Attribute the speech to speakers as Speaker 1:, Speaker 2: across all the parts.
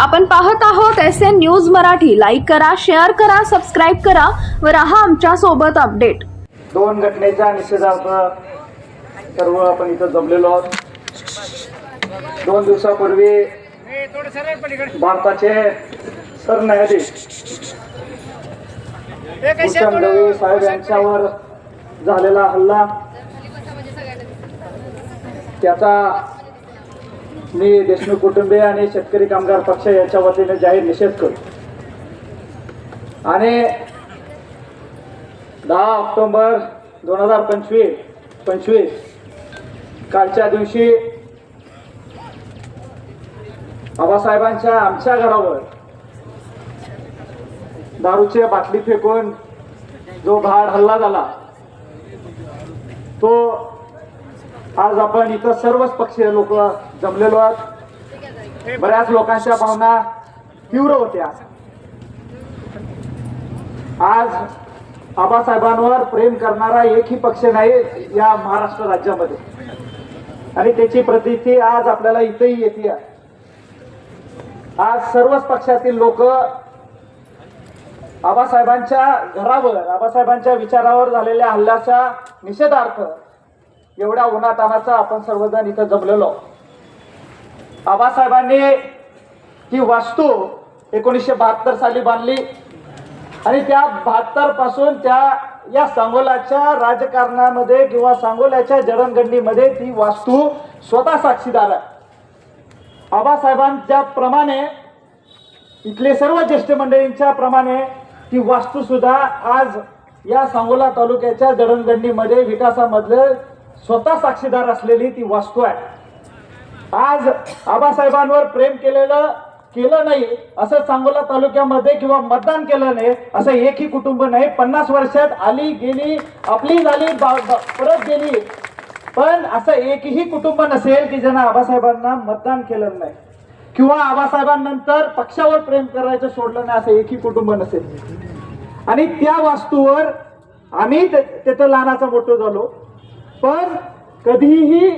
Speaker 1: आपण पाहत आहोत S N news Marathi. Like करा शेअर करा सबस्क्राईब करा व राहा आमच्यासोबत अपडेट
Speaker 2: दोन घटनेच्या निषेधार्थ सर्व आपण इथं जमलेलो आहोत. दोन दिवसापूर्वी भारताचे सरन्यायाधीश भूषण गवई साहेब यांच्यावर झालेला हल्ला त्याचा मी देशमुख कुटुंबीय आणि शेतकरी कामगार पक्ष यांच्या वतीने जाहीर निषेध करतो आणि दहा ऑक्टोंबर दोन हजार पंचवीस पंचवीस कालच्या दिवशी बाबासाहेबांच्या आमच्या घरावर दारूची बाटली फेकून जो भाड हल्ला झाला तो आज आपण इथं सर्वच पक्षीय लोक जमलेलो आहोत. बऱ्याच लोकांच्या भावना तीव्र होत्या. आज आबासाहेबांवर प्रेम करणारा एकही पक्ष नाही या महाराष्ट्र राज्यामध्ये. आणि त्याची प्रतिती आज आपल्याला इथेही येते आज सर्वच पक्षातील लोक आबासाहेबांच्या घरावर आबासाहेबांच्या विचारावर झालेल्या हल्ल्याच्या निषेधार्थ एवढ्या उन्हातानाचा आपण सर्वजण इथं जमलेलो. आबासाहेबांनी ही वास्तू एकोणीसशे बहात्तर साली बांधली आणि त्या बहात्तरपासून त्या या सांगोलाच्या राजकारणामध्ये किंवा सांगोल्याच्या जडणघडणीमध्ये ती वास्तू स्वतः साक्षीदार आहे आबासाहेबांच्या प्रमाणे इथले सर्व ज्येष्ठ मंडळींच्या प्रमाणे ती वास्तू सुद्धा आज या सांगोला तालुक्याच्या जडणघडणीमध्ये विकासामधलं स्वतः साक्षीदार असलेली ती वास्तू आहे. आज आबासाहेबांवर प्रेम केलेलं केलं नाही असं सांगोला तालुक्यामध्ये किंवा मतदान केलं नाही असं एकही कुटुंब नाही. पन्नास वर्षात आली गेली आपली झाली बा- परत गेली. पण असं एकही कुटुंब नसेल की ज्यांना आबासाहेबांना मतदान केलं नाही. किंवा आबासाहेबांनंतर पक्षावर प्रेम करायचं सोडलं नाही असं एकही कुटुंब नसेल. आणि त्या वास्तूवर आम्ही ते- तिथं लहानाचा मोठं झालो. पण कधीही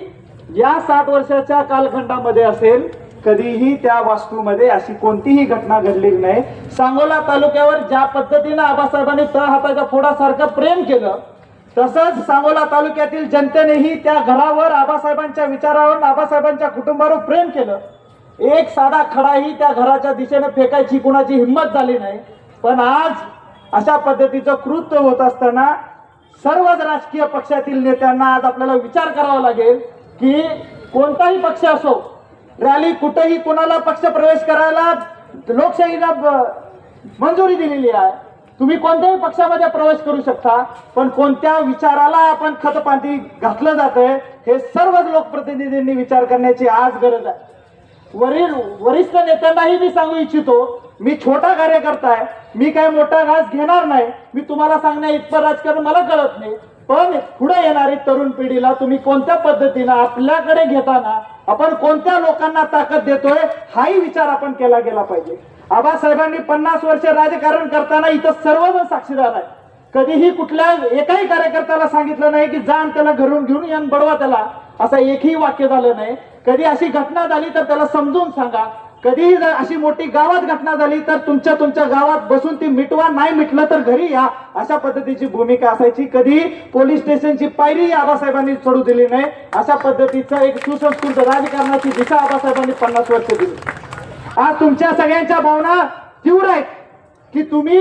Speaker 2: या साठ वर्षाच्या कालखंडामध्ये असेल कधीही त्या वास्तूमध्ये अशी कोणतीही घटना घडली नाही. सांगोला तालुक्यावर ज्या पद्धतीनं आबासाहेबांनी तळ हाताच्या फोडासारखं प्रेम केलं तसंच सांगोला तालुक्यातील जनतेनेही त्या घरावर आबासाहेबांच्या विचारावर आबासाहेबांच्या कुटुंबावर प्रेम केलं. एक साधा खडाही त्या घराच्या दिशेने फेकायची कुणाची हिंमत झाली नाही. पण आज अशा पद्धतीचं कृत्य होत असताना सर्वच राजकीय पक्षातील नेत्यांना आज आपल्याला विचार करावा लागेल की कोणताही पक्ष असो रॅली कुठेही कोणाला पक्ष प्रवेश करायला लोकशाहीला मंजुरी दिलेली आहे. तुम्ही कोणत्याही पक्षामध्ये प्रवेश करू शकता पण कोणत्या विचाराला आपण खतपाती घातलं जातंय हे सर्वच लोकप्रतिनिधींनी विचार करण्याची आज गरज आहे. वरील वरिष्ठ नेत्यांनाही मी सांगू इच्छितो मी छोटा कार्यकर्ता आहे मी काय मोठा घास घेणार नाही मी तुम्हाला सांगण्या इतकं राजकारण मला कळत नाही पण पुढे येणारी तरुण पिढीला तुम्ही कोणत्या पद्धतीनं आपल्याकडे घेताना आपण कोणत्या लोकांना ताकद देतोय हाही विचार आपण केला गेला पाहिजे. आबासाहेबांनी पन्नास वर्ष राजकारण करताना इथं सर्वजण साक्षीदार आहे कधीही कुठल्या एकाही कार्यकर्त्याला सांगितलं नाही की जाण त्याला घरून घेऊन या बडवा त्याला. असं एकही वाक्य झालं नाही. कधी अशी घटना झाली तर त्याला समजून सांगा. कधीही जर अशी मोठी गावात घटना झाली तर तुमच्या तुमच्या गावात बसून ती मिटवा नाही मिटलं तर घरी या. अशा पद्धतीची भूमिका असायची. कधी पोलीस स्टेशनची पायरी आबासाहेबांनी चढू दिली नाही. अशा पद्धतीचं एक सुसंस्कृत राजकारणाची दिशा आबासाहेबांनी पन्नास वर्ष दिली. आज तुमच्या सगळ्यांच्या भावना तीव्र आहेत की तुम्ही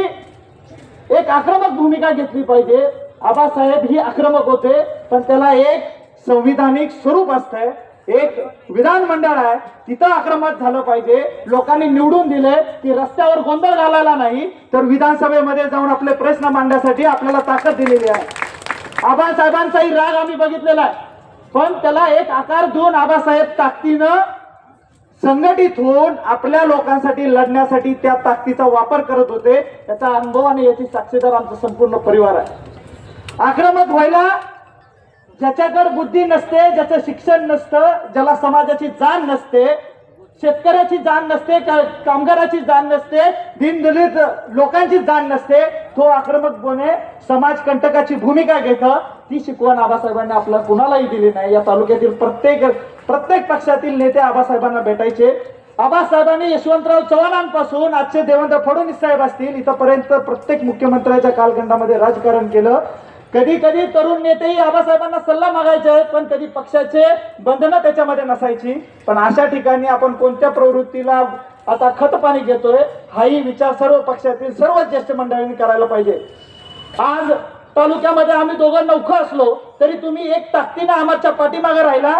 Speaker 2: एक आक्रमक भूमिका घेतली पाहिजे. आबासाहेब ही आक्रमक होते पण त्याला एक संविधानिक स्वरूप असतंय. एक विधानमंडळ आहे तिथं आक्रमक झालं पाहिजे. लोकांनी निवडून दिले की रस्त्यावर गोंधळ घालायला नाही तर विधानसभेमध्ये जाऊन आपले प्रश्न मांडण्यासाठी आपल्याला ताकद दिलेली आहे. आबासाहेबांचाही राग आम्ही बघितलेला आहे. पण त्याला एक आकार देऊन आबासाहेब ताकदीनं संघटित होऊन आपल्या लोकांसाठी लढण्यासाठी त्या ताकदीचा वापर करत होते. त्याचा अनुभव आणि याची साक्षीदार आमचा संपूर्ण परिवार आहे. आक्रमक व्हायला ज्याच्याकडे बुद्धी नसते ज्याचं शिक्षण नसतं ज्याला समाजाची जाण नसते शेतकऱ्याची जाण नसते कामगाराची जाण नसते दिनदलित लोकांची जाण नसते तो आक्रमकपणे समाज कंटकाची भूमिका घेतं ती शिकवण आबासाहेबांनी. आपल्याला कुणालाही दिली नाही. या तालुक्यातील प्रत्येक प्रत्येक पक्षातील नेते आबासाहेबांना भेटायचे. आबासाहेबांनी यशवंतराव चव्हाणांपासून आजचे देवेंद्र फडणवीस साहेब असतील इथंपर्यंत प्रत्येक मुख्यमंत्र्याच्या कालखंडामध्ये राजकारण केलं. कधी कधी तरुण नेतेही आबासाहेबांना सल्ला मागायचे पण कधी पक्षाचे बंधनं त्याच्यामध्ये नसायची. पण अशा ठिकाणी आपण कोणत्या प्रवृत्तीला आता खत पाणी घेतोय हाही विचार सर्व पक्षातील सर्व ज्येष्ठ मंडळींनी करायला पाहिजे. आज तालुक्यामध्ये आम्ही दोघं नौखं असलो तरी तुम्ही एक ताकदीनं आमच्या पाठीमागे राहिला.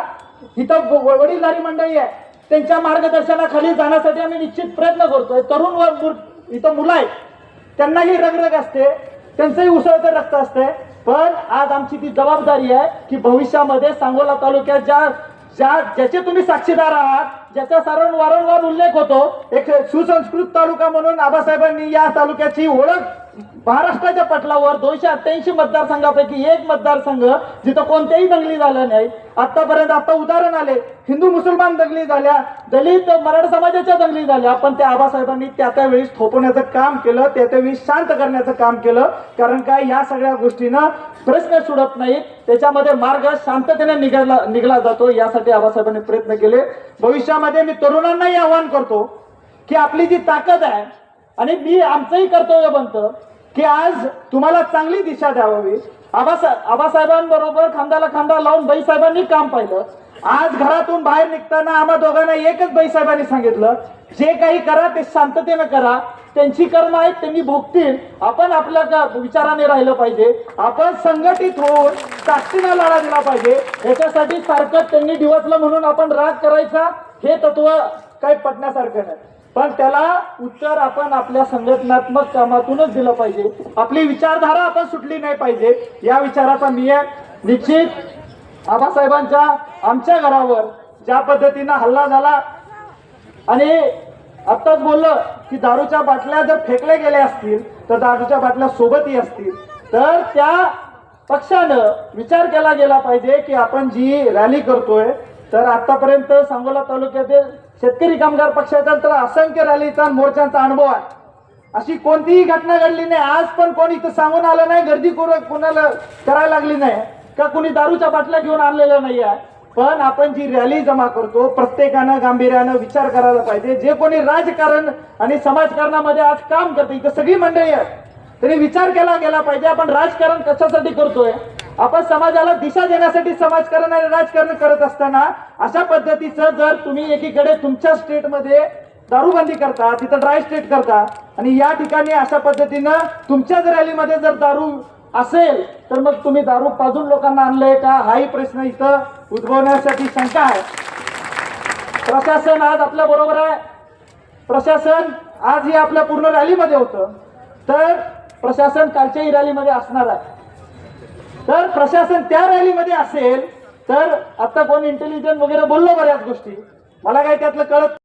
Speaker 2: इथं वडीलधारी मंडळी आहे त्यांच्या मार्गदर्शनाखाली जाण्यासाठी आम्ही निश्चित प्रयत्न करतोय. तरुण व इथं मुलं आहेत. त्यांनाही रगरग असते. त्यांचंही उसळतं रक्त असते. पण आज आमची ती जबाबदारी आहे की भविष्यामध्ये सांगोला तालुक्यात ज्या ज्या ज्याचे तुम्ही साक्षीदार आहात ज्याचा सारण वारंवार उल्लेख होतो एक सुसंस्कृत तालुका म्हणून आबासाहेबांनी या तालुक्याची ओळख महाराष्ट्राच्या पटलावर दोनशे अठ्ठ्याऐंशी मतदारसंघापैकी एक मतदारसंघ जिथं कोणत्याही दंगली झाल्या नाही. आतापर्यंत आता उदाहरण आले. हिंदू मुसलमान दंगली झाल्या दलित मराठा समाजाच्या दंगली झाल्या पण त्या आबासाहेबांनी त्या त्यावेळी थोपवण्याचं काम केलं त्या त्यावेळी शांत करण्याचं काम केलं. कारण काय या सगळ्या गोष्टीनं प्रश्न सुटत नाहीत. त्याच्यामध्ये मार्ग शांततेने निघाला निघला जातो. यासाठी आबासाहेबांनी प्रयत्न केले. भविष्यामध्ये मी तरुणांनाही आवाहन करतो की आपली जी ताकद आहे आणि मी आमचंही कर्तव्य बनतं की आज तुम्हाला चांगली दिशा द्यावी. आबासा आबासाहेबांबरोबर खांद्याला खांदा लावून बाईसाहेबांनी काम पाहिलं. आज घरातून बाहेर निघताना आम्हा दोघांना एकच बाईसाहेबांनी सांगितलं जे काही करा ते शांततेनं करा. त्यांची कर्म आहेत त्यांनी भोगतील. आपण आपल्या विचाराने राहिलं पाहिजे. आपण संघटित होऊन साक्षीला लढा दिला पाहिजे. याच्यासाठी सारखं त्यांनी दिवसलं म्हणून आपण राग करायचा? हे तत्व काही पटण्यासारखं नाही. पण त्याला उत्तर आपण आपल्या संघटनात्मक कामातूनच दिलं पाहिजे. आपली विचारधारा आपण सुटली नाही पाहिजे. या विचाराचा नियम निश्चित आबासाहेबांच्या आमच्या घरावर ज्या पद्धतीनं हल्ला झाला. आणि आत्ताच बोललं की दारूच्या बाटल्या जर फेकल्या गेल्या असतील तर दारूच्या बाटल्या सोबतही असतील. तर त्या पक्षानं विचार केला गेला पाहिजे की आपण जी रॅली करतोय तर आतापर्यंत सांगोला तालुक्यातील शेतकरी कामगार पक्षाचा तर असंख्य रॅलीचा मोर्चांचा अनुभव आहे. अशी कोणतीही घटना घडली नाही. आज पण कोणी इथं सांगून आलं नाही गर्दी करून कोणाला करायला लागली नाही का कोणी दारूच्या बाटल्या घेऊन आणलेल्या नाही आहे पण आपण जी रॅली जमा करतो प्रत्येकानं गांभीर्यानं विचार करायला पाहिजे. जे कोणी राजकारण आणि समाजकारणामध्ये आज काम करते इथं सगळी मंडळी आहेत. तरी विचार केला गेला पाहिजे. आपण राजकारण कशासाठी करतोय? आपण समाजाला दिशा देण्यासाठी समाजकारण आणि राजकारण करत असताना अशा पद्धतीचं जर तुम्ही एकीकडे तुमच्या स्टेटमध्ये दारूबंदी करता तिथं ड्राय स्टेट करता आणि या ठिकाणी अशा पद्धतीनं तुमच्याच रॅलीमध्ये जर दारू असेल तर मग तुम्ही दारू पाजून लोकांना आणलंय का? हाही प्रश्न इथं उद्भवण्यासाठी शंका आहे. प्रशासन आज आपल्या बरोबर आहे. प्रशासन आज हे आपल्या पूर्ण रॅलीमध्ये होतं. तर प्रशासन कालच्याही रॅलीमध्ये असणार आहे. तर प्रशासन त्या रॅलीमध्ये असेल तर आता कोण इंटेलिजंट वगैरे बोललो बऱ्याच गोष्टी. मला काही त्यातलं कळत